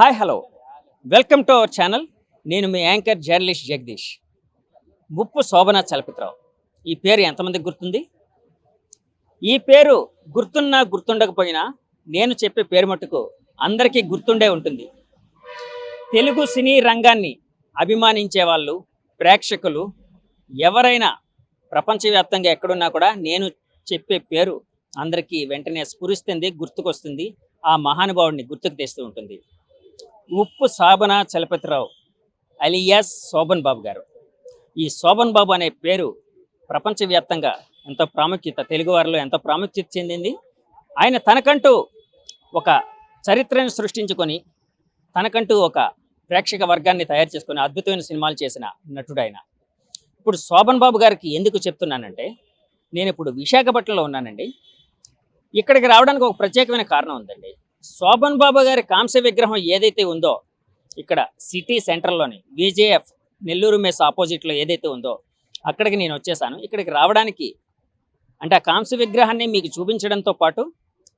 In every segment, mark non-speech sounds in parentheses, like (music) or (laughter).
Hi hello. Welcome to our channel. నేను మీ anchor journalist Jagadish. ముప్పు శోభన చలపిత్రావు ఈ పేరు ఎంతమందికి గుర్తుంది? ఈ పేరు గుర్తున్నా గుర్తుండకపోయినా నేను చెప్పే పేరు మటుకు అందరికీ గుర్తుండే ఉంటుంది. తెలుగు సినీ రంగాన్ని అభిమానించే వాళ్ళు ప్రేక్షకులు ఎవరైనా ప్రపంచవ్యాప్తంగా ఎక్కడున్నా కూడా నేను చెప్పే పేరు అందరికీ వెంటనే స్ఫురిస్తుంది గుర్తుకొస్తుంది ఆ మహానుభావుడిని గుర్తుకు తెస్తూ ఉంటుంది. ఉప్పు సాబన చలపతిరావు అలియాస్ శోభన్ బాబు గారు. ఈ శోభన్ బాబు అనే పేరు ప్రపంచవ్యాప్తంగా ఎంతో ప్రాముఖ్యత తెలుగువారిలో ఎంతో ప్రాముఖ్యత చెందింది. ఆయన తనకంటూ ఒక చరిత్రను సృష్టించుకొని తనకంటూ ఒక ప్రేక్షక వర్గాన్ని తయారు చేసుకుని అద్భుతమైన సినిమాలు చేసిన నటుడు ఆయన ఇప్పుడు శోభన్ బాబు గారికి ఎందుకు చెప్తున్నానంటే నేను ఇప్పుడు విశాఖపట్నంలో ఉన్నానండి. ఇక్కడికి రావడానికి ఒక ప్రత్యేకమైన కారణం ఉందండి. శోభన్ బాబు గారి కాంస్య విగ్రహం ఏదైతే ఉందో ఇక్కడ సిటీ సెంటర్లోని విజేఎఫ్ నెల్లూరు మెస్ ఆపోజిట్లో ఏదైతే ఉందో అక్కడికి నేను వచ్చేసాను. ఇక్కడికి రావడానికి అంటే ఆ కాంస్య విగ్రహాన్ని మీకు చూపించడంతో పాటు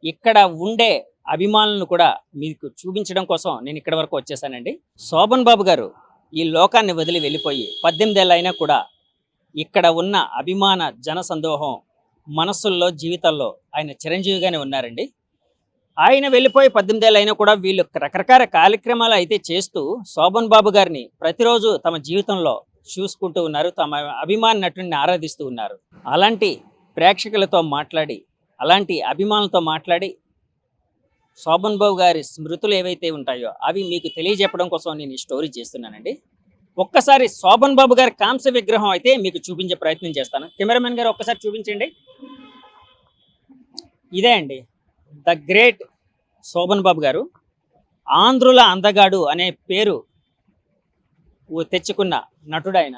ఇక్కడ ఉండే అభిమానులను కూడా మీకు చూపించడం కోసం నేను ఇక్కడ వరకు వచ్చేసానండి. శోభన్ బాబు గారు ఈ లోకాన్ని వదిలి వెళ్ళిపోయి పద్దెనిమిదేళ్ళైనా అయినా కూడా ఇక్కడ ఉన్న అభిమాన జన సందోహం మనస్సుల్లో జీవితాల్లో ఆయన చిరంజీవిగానే ఉన్నారండి. ఆయన వెళ్ళిపోయి పద్దెనిమిదేళ్ళు అయినా కూడా వీళ్ళు రకరకాల కార్యక్రమాలు అయితే చేస్తూ శోభన్ బాబు గారిని ప్రతిరోజు తమ జీవితంలో చూసుకుంటూ ఉన్నారు. తమ అభిమాన నటుడిని ఆరాధిస్తూ ఉన్నారు. అలాంటి ప్రేక్షకులతో మాట్లాడి అలాంటి అభిమానులతో మాట్లాడి శోభన్ బాబు గారి స్మృతులు ఏవైతే ఉంటాయో అవి మీకు తెలియజెప్పడం కోసం నేను ఈ స్టోరీ చేస్తున్నానండి. ఒక్కసారి శోభన్ బాబు గారి కాంస్య విగ్రహం అయితే మీకు చూపించే ప్రయత్నం చేస్తాను. కెమెరామెన్ గారు ఒక్కసారి చూపించండి. ఇదే అండి. ద గ్రేట్ శోభన్ బాబు గారు ఆంధ్రుల అందగాడు అనే పేరు తెచ్చుకున్న నటుడు ఆయన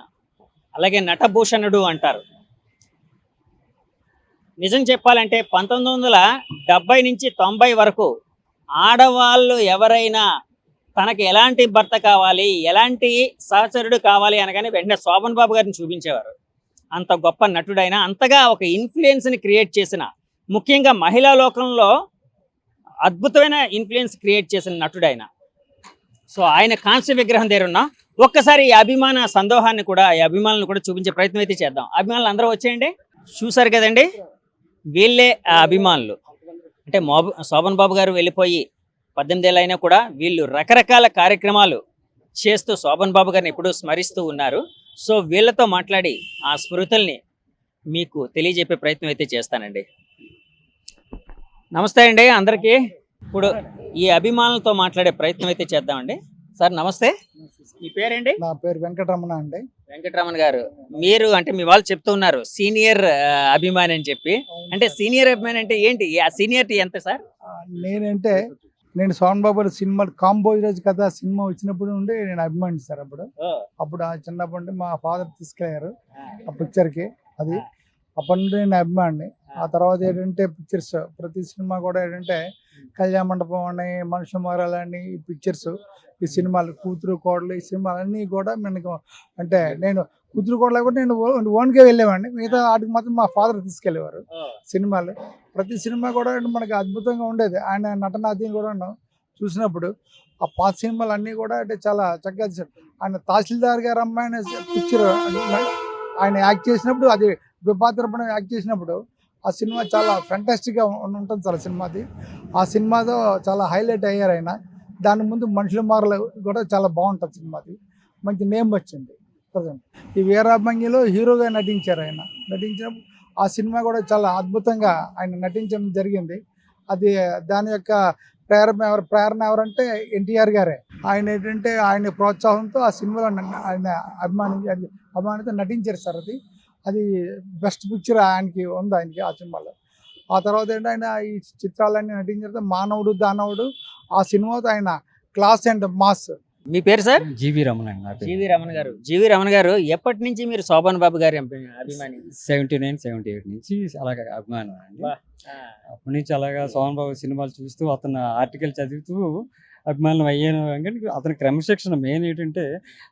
అలాగే నటభూషణుడు అంటారు. నిజం చెప్పాలంటే పంతొమ్మిది వందల డెబ్బై నుంచి తొంభై వరకు ఆడవాళ్ళు ఎవరైనా తనకి ఎలాంటి భర్త కావాలి ఎలాంటి సహచరుడు కావాలి అనగానే వెంటనే శోభన్ బాబు గారిని చూపించేవారు. అంత గొప్ప నటుడైన అంతగా ఒక ఇన్ఫ్లుయెన్స్ని క్రియేట్ చేసిన ముఖ్యంగా మహిళా లోకంలో అద్భుతమైన ఇన్ఫ్లుయెన్స్ క్రియేట్ చేసిన నటుడు ఆయన. సో ఆయన కాంస్య విగ్రహం దగ్గర ఒక్కసారి ఈ అభిమాన సందోహాన్ని కూడా ఈ అభిమానులను కూడా చూపించే ప్రయత్నం అయితే చేద్దాం. అభిమానులు అందరూ వచ్చేయండి. చూసారు కదండి? వీళ్ళే ఆ అభిమానులు. అంటే మోబ శోభన్ బాబు గారు వెళ్ళిపోయి పద్దెనిమిదేళ్ళు అయినా కూడా వీళ్ళు రకరకాల కార్యక్రమాలు చేస్తూ శోభన్ బాబు గారిని ఎప్పుడూ స్మరిస్తూ ఉన్నారు. సో వీళ్ళతో మాట్లాడి ఆ స్మృతుల్ని మీకు తెలియజెప్పే ప్రయత్నం అయితే చేస్తానండి. నమస్తే అండి అందరికీ. ఇప్పుడు ఈ అభిమానులతో మాట్లాడే ప్రయత్నం అయితే చేద్దామండి. సార్ నమస్తే. మీ పేరేంటి? నా పేరు వెంకటరమణ అండి. వెంకటరమణ గారు మీరు అంటే మీ వాళ్ళు చెప్తూ ఉన్నారు సీనియర్ అభిమాని అని చెప్పి. అంటే సీనియర్ అభిమాని అంటే ఏంటి? ఆ సీనియర్టీ ఎంత సార్? నేనంటే నేను సోన్ బాబు సినిమా కాంబోజ్ రోజు కథ సినిమా వచ్చినప్పుడు నుండి నేను అభిమానిస్తాను అప్పుడు. అప్పుడు ఆ చిన్నప్పటి నుండి మా ఫాదర్ తీసుకెళ్ళారు ఆ పిక్చర్కి అది అప్పటి నుండి నేను అభిమాని ఆ. తర్వాత ఏంటంటే పిక్చర్స్ ప్రతి సినిమా కూడా ఏంటంటే కళ్యాణ మండపం అని మనుషు మారాలని ఈ పిక్చర్స్ ఈ సినిమాలు కూతురు కోడలు ఈ సినిమాలన్నీ కూడా మనకు అంటే నేను కూతురు కోడలు కూడా నేను ఓన్- ఓన్గా వెళ్ళేవాడిని. మిగతా వాటికి మాత్రం మా ఫాదర్ తీసుకెళ్ళేవారు సినిమాలు. ప్రతి సినిమా కూడా మనకి అద్భుతంగా ఉండేది. ఆయన నటనాది కూడా చూసినప్పుడు ఆ పాత సినిమాలు అన్నీ కూడా అంటే చాలా చక్కగా ఆయన తహసీల్దార్ గారు అమ్మాయి పిక్చర్ ఆయన యాక్ట్ చేసినప్పుడు అది విపాత్రపణ యాక్ట్ చేసినప్పుడు ఆ సినిమా చాలా ఫ్యాంటాస్టిక్గా ఉంటుంది చాలా సినిమాది. ఆ సినిమాతో చాలా హైలైట్ అయ్యారు ఆయన. దాని ముందు మనుషుల మారలు కూడా చాలా బాగుంటుంది సినిమాది. మంచి నేమ్ వచ్చింది. ప్రజెంట్. ఈ వీరాభంగిలో హీరోగా నటించారు ఆయన. నటించినప్పుడు ఆ సినిమా కూడా చాలా అద్భుతంగా ఆయన నటించడం జరిగింది. అది దాని యొక్క ప్రేరణ ఎవరు ప్రేరణ ఎవరంటే ఎన్టీఆర్ గారే. ఆయన ఏంటంటే ఆయన ప్రోత్సాహంతో ఆ సినిమాలో ఆయన అభిమాని అభిమానితో నటించారు సార్ అది. అది బెస్ట్ పిక్చర్ ఆయనకి ఉంది ఆయనకి ఆ సినిమాలో. ఆ తర్వాత ఏంటంటే ఆయన ఈ చిత్రాలన్నీ నటించిన తర్వాత మానవుడు దానవుడు ఆ సినిమాతో ఆయన క్లాస్ అండ్ మాస్. మీ పేరు సార్? జీవి రమణ అండి నా పేరు. జీవి రమణ గారు. జీవి రమణ గారు ఎప్పటి నుంచి మీరు శోభన్ బాబు గారి అభి- అభిమాని? సెవెంటీ నైన్ సెవెంటీ ఎయిట్ నుంచి అలాగా అభిమానం అండి. అప్పటి నుంచి అలాగా సోహన్ బాబు సినిమాలు చూస్తూ అతను ఆర్టికల్ చదువుతూ అభిమానం అయ్యాను కానీ అతని క్రమశిక్షణ మెయిన్ ఏంటంటే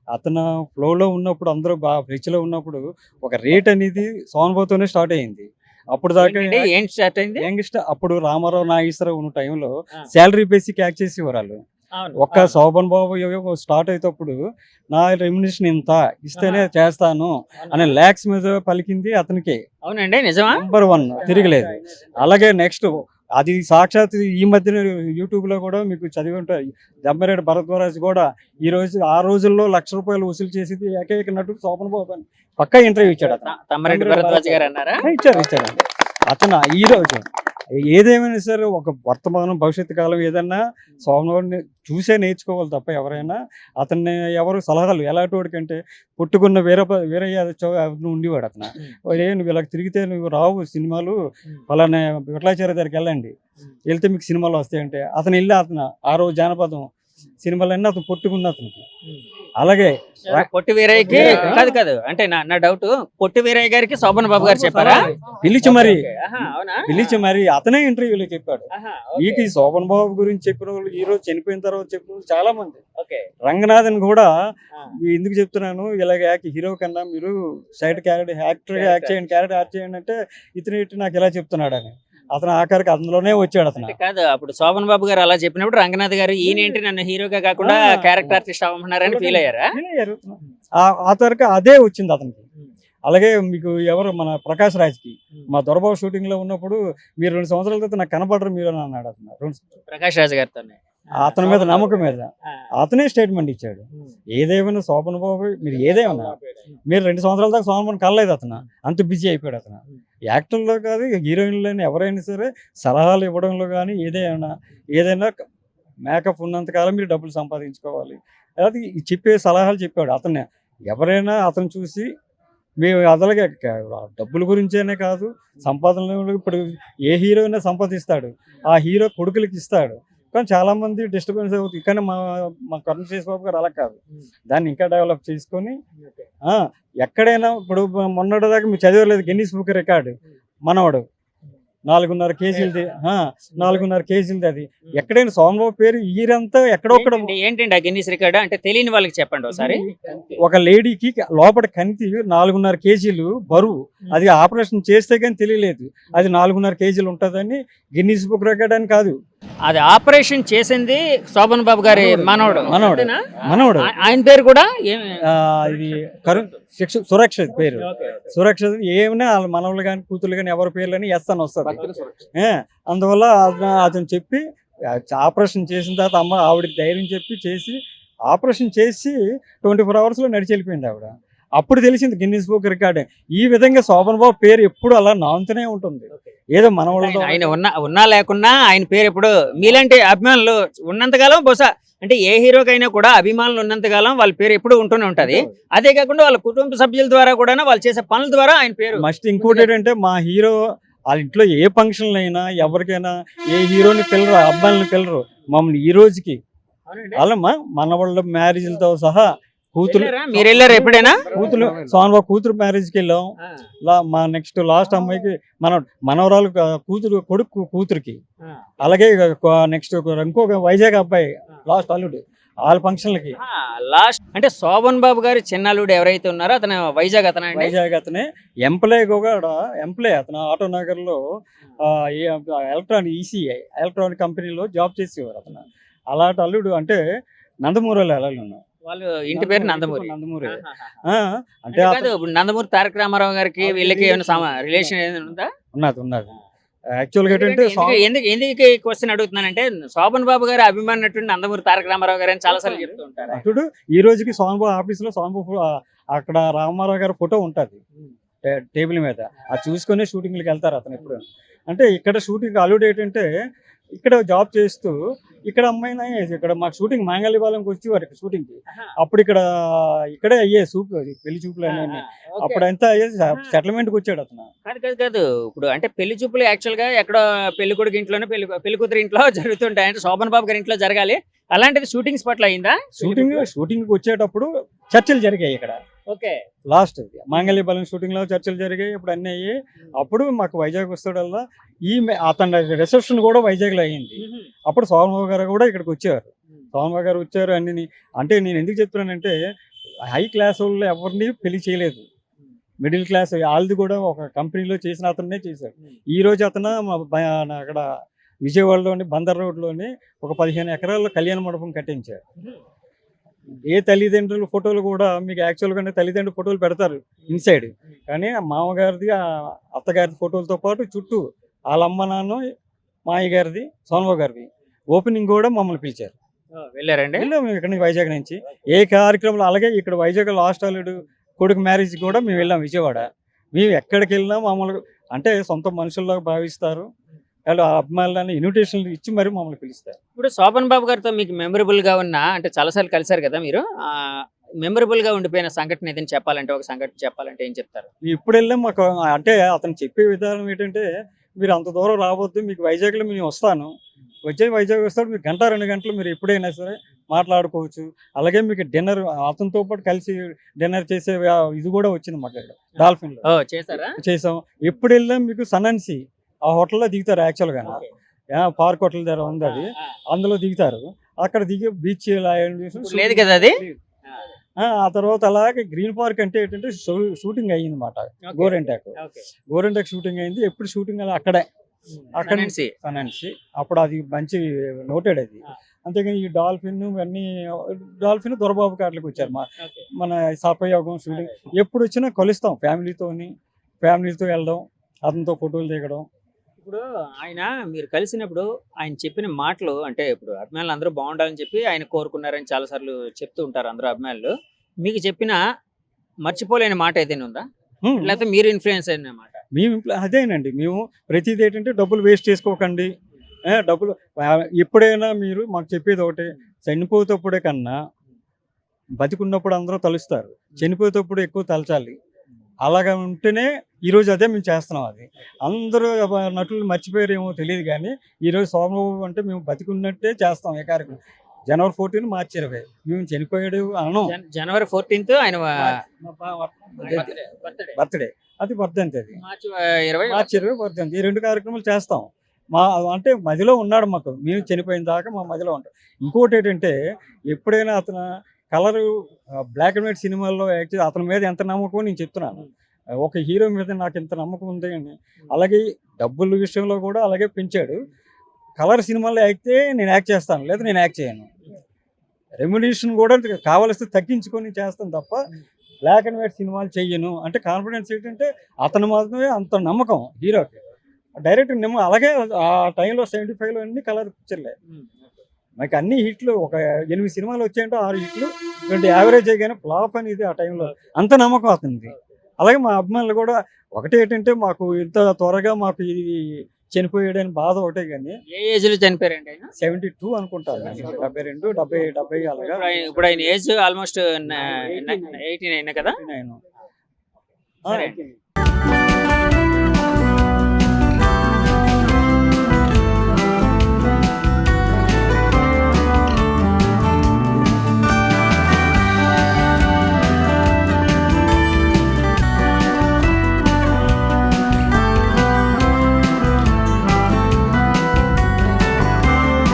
అతను ఫ్లోలో ఉన్నప్పుడు అందరూ బాగా రిచ్లో ఉన్నప్పుడు ఒక రేట్ అనేది సోహన్ బాబుతోనే స్టార్ట్ అయింది అప్పుడు దాకా? ఏంటి స్టార్ట్ అయింది? యంగ్స్ట్ అప్పుడు రామారావు నాగేశ్వరరావు ఉన్న టైంలో. శాలరీ బేసిక్ యాక్ట్ చేసేవారు వాళ్ళు అవును. ఒక్క శోభన్ బాబు స్టార్ట్ అయినప్పుడు నా రెమ్యునేషన్ ఇంత ఇస్తేనే చేస్తాను అనే ల్యాక్స్ మీద పలికింది అతనికి. అవునండి నిజమా? నెంబర్ వన్ తిరగలేదు. అలాగే నెక్స్ట్ అది సాక్షాత్ ఈ మధ్యన యూట్యూబ్లో కూడా మీకు చదివి ఉంటాయి దమ్మరెడ్డి భరద్వారాజ్ కూడా ఈ రోజు ఆ రోజుల్లో లక్ష రూపాయలు వసూలు చేసింది ఏకైక నటుడు శోభన్ బాబు అని పక్కా ఇంటర్వ్యూ ఇచ్చాడు అతను. ఇచ్చారు ఇచ్చారు. అతను ఈ రోజు ఏదేమైనా సరే ఒక వర్తమానం భవిష్యత్తు కాలం ఏదన్నా స్వామివారిని చూసే నేర్చుకోవాలి తప్ప ఎవరైనా అతన్ని ఎవరు సలహాలు ఎలాంటి వాడికంటే పుట్టుకున్న వేరే వేరే ఉండేవాడు అతను. ఏ నువ్వు ఇలా తిరిగితే నువ్వు రావు సినిమాలు ఫలానా విఠలాచార్య దగ్గరికి వెళ్ళండి. వెళ్తే మీకు సినిమాలు వస్తాయంటే అతను వెళ్ళి అతను ఆ రోజు జానపదం సినిమాలన్నీ అతను పుట్టుకున్న అతనికి. అలాగే. పొట్టి వీరయ్యకి కాదు కాదు. అంటే నా డౌట్ పొట్టి వీరయ్య గారికి శోభన్ బాబు గారు చెప్పారా? పిలిచి మరి. పిలిచి మరి. అతనే ఇంటర్వ్యూలో చెప్పాడు. ఓకే. శోభన్ బాబు గురించి చెప్పిన వాళ్ళు ఈ రోజు చనిపోయిన తర్వాత చెప్పిన చాలా మంది. రంగనాథన్ కూడా. ఎందుకు చెప్తున్నాను ఇలాగ యాక్ హీరో కన్నా మీరు సైడ్ క్యారెక్టర్ యాక్టర్ యాక్ట్ చేయండి క్యారెక్టర్ యాక్ట్ చేయండి అంటే ఇతను ఇటు నాకు ఇలా చెప్తున్నాడు అని అతను ఆఖరికి అందులోనే వచ్చాడు అతను. కాదు అప్పుడు శోభన్ బాబు గారు అలా చెప్పినప్పుడు రంగనాథ్ గారు ఈయనేంటి నన్ను హీరోగా కాకుండా. క్యారెక్టర్ ఆర్టిస్ట్ అవ్వమన్నారని ఫీల్ అయ్యారా? తరకు అదే వచ్చింది అతనికి. అలాగే మీకు ఎవరు మన ప్రకాష్ రాజ్కి మా దొరబాబు షూటింగ్లో ఉన్నప్పుడు మీరు రెండు సంవత్సరాల క్రితం నాకు కనపడరు మీరు అని అన్నాడు అతను. రెండు- ప్రకాష్ రాజు గారితో అతని మీద నమ్మకం మీద. అతనే స్టేట్మెంట్ ఇచ్చాడు. ఏదేమైనా శోభన్ బాబు మీరు ఏదేమన్నా మీరు రెండు సంవత్సరాల దాకా సోమన్ కలలేదు అతను. అంత బిజీ అయిపోయాడు అతను. యాక్టర్లో కాదు హీరోయిన్లోని ఎవరైనా సరే సలహాలు ఇవ్వడంలో కానీ ఏదైనా ఏదైనా మేకప్ ఉన్నంతకాలం మీరు డబ్బులు సంపాదించుకోవాలి. అది చెప్పే సలహాలు చెప్పాడు అతనే. ఎవరైనా అతను చూసి మేము అదలగే డబ్బుల గురించేనే కాదు సంపాదన ఇప్పుడు ఏ హీరో అయినా సంపాదిస్తాడు. ఆ హీరో కొడుకులకి ఇస్తాడు. కానీ చాలా మంది డిస్టర్బెన్స్ అవుతుంది కానీ మా మా కరుణ బాబు గారు అలా కాదు. దాన్ని ఇంకా డెవలప్ చేసుకొని ఎక్కడైనా ఇప్పుడు మొన్నటి దాకా మీరు చదివలేదు గిన్నీస్ బుక్ రికార్డు మనవాడు. నాలుగున్నర కేజీలది ఆ, నాలుగున్నర కేజీలది అది. ఎక్కడైనా సోమబాబు పేరు ఈరంతా ఎక్కడొక్కడ ఏంటండి, ఏంటండి ఆ గిన్నీస్ రికార్డ్ అంటే తెలియని వాళ్ళకి చెప్పండి ఒకసారి. ఒక లేడీకి లోపల కంతి నాలుగున్నర కేజీలు బరువు. అది ఆపరేషన్ చేస్తే కానీ తెలియలేదు. అది నాలుగున్నర కేజీలు ఉంటుందని గిన్నీస్ బుక్ రికార్డ్ అని కాదు. అది ఆపరేషన్ చేసింది శోభన్ బాబు గారి మనవడు మనవడు. మనవడు ఆయన పేరు కూడా ఇది కరుణ్ శిక్ష సురక్షిత్ పేరు. సురక్షిత్ ఏమైనా వాళ్ళ మనవలు కానీ కూతురు కానీ ఎవరి పేర్లని ఎస్ అని వస్తుంది. ఏ, అందువల్ల అతను చెప్పి ఆపరేషన్ చేసిన తర్వాత అమ్మ ఆవిడకి ధైర్యం చెప్పి చేసి ఆపరేషన్ చేసి ట్వంటీ ఫోర్ అవర్స్లో నడిచి వెళ్ళిపోయింది ఆవిడ. అప్పుడు తెలిసింది గిన్నీస్ బుక్ రికార్డ్ ఈ విధంగా శోభన్ బాబు పేరు ఎప్పుడు అలా నాంతూనే ఉంటుంది. ఏదో ఆయన- ఆయన ఉన్నా ఉన్నా లేకున్నా ఆయన పేరు ఎప్పుడు మీలాంటి అభిమానులు ఉన్నంతకాలం బహుశా అంటే ఏ హీరోకైనా కూడా అభిమానులు ఉన్నంతకాలం వాళ్ళ పేరు ఎప్పుడు ఉంటూనే ఉంటది. అదే కాకుండా వాళ్ళ కుటుంబ సభ్యుల ద్వారా కూడా వాళ్ళు చేసే పనుల ద్వారా ఆయన పేరు మస్ట్ ఇంకోటి ఏంటంటే మా హీరో వాళ్ళ ఇంట్లో ఏ ఫంక్షన్లు అయినా ఎవరికైనా ఏ హీరోని పిల్లరు అబ్బాయిని పిల్లరు మమ్మల్ని ఈ రోజుకి అలా మా మన వాళ్ళ మ్యారేజ్లతో సహా కూతురు? మీరు వెళ్ళారు ఎప్పుడైనా? కూతురు సోనబాబు కూతురు మ్యారేజ్కి వెళ్ళాం. లా మా నెక్స్ట్ లాస్ట్ అమ్మాయికి మన మనవరాలు క- కూతురు కొడుకు కూతురికి. అలాగే నెక్స్ట్ ఇంకొక వైజాగ్ అబ్బాయి లాస్ట్ అల్లుడు వాళ్ళ ఫంక్షన్లకి లాస్ట్ అంటే శోభన్ బాబు గారి చిన్నల్లుడు ఎవరైతే ఉన్నారో అతను వైజాగ్ అతను వైజాగ్ అతనే. ఎంప్లాయ్ కూడా ఎంప్లాయ్ అతను ఆటో నగర్లో ఎలక్ట్రానిక్ ఈసీఐ ఎలక్ట్రానిక్ కంపెనీలో జాబ్ చేసేవారు అతను. అలాంటి అల్లుడు అంటే నందమూరిలో అల్లుడు. వాళ్ళు ఇంటి పేరు నందమూరి. నందమూరి. అంటే కాదు ఇప్పుడు నందమూరి తారక రామారావు గారికి వీళ్ళకి ఏమైనా రిలేషన్ ఏదైనా ఉందా? ఉన్నది ఉన్నది. యాక్చువల్గా ఏంటంటే ఎందుకు ఎందుకు ఎందుకు క్వశ్చన్ అడుగుతున్నానంటే శోభన్ బాబు గారి అభిమాని నటుడు నందమూరి తారక రామారావు గారు అని చాలా సార్లు చెప్తూ ఉంటారు. అటుడు ఈ రోజుకి సోనబాబు ఆఫీస్లో సోనబాబు ఆ, అక్కడ రామారావు గారి ఫోటో ఉంటది. టేబుల్ మీద. అది చూసుకునే షూటింగ్లకు వెళ్తారు అతను ఎప్పుడు. అంటే ఇక్కడ షూటింగ్ అల్లుడు ఏంటంటే ఇక్కడ జాబ్ చేస్తూ ఇక్కడ అమ్మాయినా ఇక్కడ మాకు షూటింగ్ మాంగళ్యపాలెంకి వచ్చి వారు షూటింగ్కి. అప్పుడు ఇక్కడ ఇక్కడే అయ్యే అది పెళ్ళి చూపులు అన్నీ. అప్పుడు అంతా సెటిల్మెంట్కి వచ్చాడు అతను. కాదు కాదు కాదు. ఇప్పుడు అంటే పెళ్ళి చూపులు యాక్చువల్గా ఎక్కడ పెళ్ళి కొడుకు ఇంట్లోనే పెళ్ళి పెళ్ళి కూతురు ఇంట్లో (laughs) జరుగుతుంటాయి. అంటే శోభన్ బాబు గారి ఇంట్లో జరగాలి. అలాంటిది షూటింగ్ స్పాట్లో అయిందా? షూటింగ్ షూటింగ్కి వచ్చేటప్పుడు చర్చలు జరిగాయి ఇక్కడ. ఓకే. లాస్ట్ మాంగళ్యపాలెం షూటింగ్లో చర్చలు జరిగాయి ఇప్పుడు అన్నీ అయ్యి. అప్పుడు మాకు వైజాగ్ వస్తాడల్లా ఈ అతని రిసెప్షన్ కూడా వైజాగ్లో అయ్యింది అప్పుడు సోమబాబు గారు కూడా ఇక్కడికి వచ్చారు. సోమబాబు గారు వచ్చారు అన్ని అంటే నేను ఎందుకు చెప్తున్నానంటే హై క్లాస్ వాళ్ళు ఎవరిని పెళ్ళి చేయలేదు. మిడిల్ క్లాస్ వాళ్ళది కూడా ఒక కంపెనీలో చేసిన అతన్నే చేశారు ఈ రోజు అతను అక్కడ విజయవాడలోని బందర్ రోడ్లోని ఒక పదిహేను ఎకరాల్లో కళ్యాణ మండపం కట్టించారు. ఏ తల్లిదండ్రుల ఫోటోలు కూడా మీకు యాక్చువల్గా తల్లిదండ్రుల ఫోటోలు పెడతారు ఇన్సైడ్ కానీ ఆ మామగారిది ఆ అత్తగారి ఫోటోలతో పాటు చుట్టూ వాళ్ళ అమ్మ నాన్న మా అయ్యగారిది సోనబాబు గారిది ఓపెనింగ్ కూడా మమ్మల్ని పిలిచారు. వెళ్ళారండి? వెళ్ళాము మేము ఇక్కడ నుంచి వైజాగ్ నుంచి. ఏ కార్యక్రమంలో అలాగే ఇక్కడ వైజాగ్ లాస్ట్ అల్లుడు కొడుకు మ్యారేజ్ కూడా మేము వెళ్ళాం విజయవాడ. మేము ఎక్కడికి వెళ్ళినా మమ్మల్ని అంటే సొంత మనుషుల్లాగా భావిస్తారు. వాళ్ళు అభిమానులని ఇన్విటేషన్లు ఇచ్చి మరి మమ్మల్ని పిలుస్తారు. ఇప్పుడు శోభన్ బాబు గారితో మీకు మెమరబుల్గా ఉన్న అంటే చాలాసార్లు కలిశారు కదా మీరు మెమరబుల్గా ఉండిపోయిన సంఘటన ఏదైనా చెప్పాలంటే ఒక సంఘటన చెప్పాలంటే ఏం చెప్తారు? ఇప్పుడు వెళ్ళాం మాకు అంటే అతను చెప్పే విధానం ఏంటంటే మీరు అంత దూరం రావద్దు మీకు వైజాగ్లో మేము వస్తాను. వచ్చే వైజాగ్ వస్తాడు మీకు గంట రెండు గంటలు మీరు ఎప్పుడైనా సరే మాట్లాడుకోవచ్చు. అలాగే మీకు డిన్నర్ అతనితో పాటు కలిసి డిన్నర్ చేసే ఇది కూడా వచ్చింది మాకు డాల్ఫిన్లో చేశారా? చేసాం ఎప్పుడు వెళ్ళాం మీకు సనన్సి ఆ హోటల్లో దిగుతారు యాక్చువల్గా. పార్క్ హోటల్ దగ్గర ఉంది అది. అందులో దిగుతారు. అక్కడ దిగి బీచ్ లేదు కదా అది? ఆ. తర్వాత అలాగే గ్రీన్ పార్క్ అంటే ఏంటంటే షూటింగ్ అయ్యింది అనమాట గోరెంటాక్. గోరెంటాక్ షూటింగ్ అయింది. ఎప్పుడు షూటింగ్ అలా అక్కడే. అక్కడ నుంచి అనేసి అప్పుడు అది మంచి నోటెడ్ అది. అంతేగాని ఈ డాల్ఫిన్ ఇవన్నీ డాల్ఫిన్ దొరబాబు కాట్లకి వచ్చారు మా మన సపయోగం షూటింగ్. ఎప్పుడు వచ్చినా కలుస్తాం ఫ్యామిలీతోని. ఫ్యామిలీతో వెళ్ళడం అతనితో ఫోటోలు దిగడం ఇప్పుడు ఆయన మీరు కలిసినప్పుడు ఆయన చెప్పిన మాటలు అంటే ఇప్పుడు అభిమానులు అందరూ బాగుండాలని చెప్పి ఆయన కోరుకున్నారని చాలా సార్లు చెప్తూ ఉంటారు అందరూ అభిమానులు. మీకు చెప్పిన మర్చిపోలేని మాట ఏదైనా ఉందా. లేకపోతే మీరు ఇన్ఫ్లుయెన్స్ అయిన మాట? మేము అదేనండి. మేము ప్రతిదీ ఏంటంటే డబ్బులు వేస్ట్ చేసుకోకండి. డబ్బులు ఎప్పుడైనా మీరు మాకు చెప్పేది ఒకటే చనిపోయేటప్పుడే కన్నా బతికున్నప్పుడు అందరూ తలుస్తారు. చనిపోయేటప్పుడు ఎక్కువ తలచాలి. అలాగా ఉంటేనే ఈరోజు అదే మేము చేస్తున్నాం అది. అందరూ నటులు మర్చిపోయారేమో తెలియదు కానీ ఈరోజు సోమబాబు అంటే మేము బతికున్నట్టే చేస్తాం ఏ కార్యక్రమం. జనవరి ఫోర్టీన్ మార్చి ఇరవై. మేము చనిపోయాడు అనం జన- జనవరి ఫోర్టీన్త్ ఆయన బర్త్డే. అది వర్ధంతి అది. మార్చి ఇరవై మార్చి ఇరవై వర్ధంతి ఈ రెండు కార్యక్రమాలు చేస్తాం. మా అంటే మదిలో ఉన్నాడు మాకు. మేము చనిపోయిన దాకా మా మదిలో ఉంటాం. ఇంకోటి ఏంటంటే ఎప్పుడైనా అతను కలరు బ్లాక్ అండ్ వైట్ సినిమాల్లో యాక్ట్ చేసి అతని మీద ఎంత నమ్మకం నేను చెప్తున్నాను. ఒక హీరో మీద నాకు ఇంత నమ్మకం ఉంది అని. అలాగే డబ్బుల విషయంలో కూడా అలాగే పెంచాడు. కలర్ సినిమాల్లో యాక్టే నేను యాక్ట్ చేస్తాను లేదా నేను యాక్ట్ చేయను. రెమ్యునేషన్ కూడా కావలసి తగ్గించుకొని చేస్తాను తప్ప బ్లాక్ అండ్ వైట్ సినిమాలు చెయ్యను. అంటే కాన్ఫిడెన్స్ ఏంటంటే అతను మాత్రమే అంత నమ్మకం హీరోకి. డైరెక్ట్ నిమ్మ అలాగే ఆ టైంలో సెవెంటీ ఫైవ్లో అన్ని కలర్ పిక్చర్లే. మాకు అన్ని హిట్లు ఒక ఎనిమిది సినిమాలు వచ్చాయంటే ఆరు హిట్లు రెండు యావరేజ్ కానీ ఫ్లాప్ అనేది ఆ టైంలో అంత నమ్మకం అతనిది. అలాగే మా అభిమానులు కూడా ఒకటి ఏంటంటే మాకు ఇంత త్వరగా మాకు ఇది చనిపోయాడని బాధ ఒకటే కానీ ఏ ఏజ్లో చనిపోయారండి ఆయన? సెవెంటీ టూ అనుకుంటాను డెబ్బై రెండు డెబ్బై డెబ్బై అలాగా. ఇప్పుడు ఆయన- ఏజ్ ఆల్మోస్ట్ ఎయిటీన్ అయినా కదా? నేను.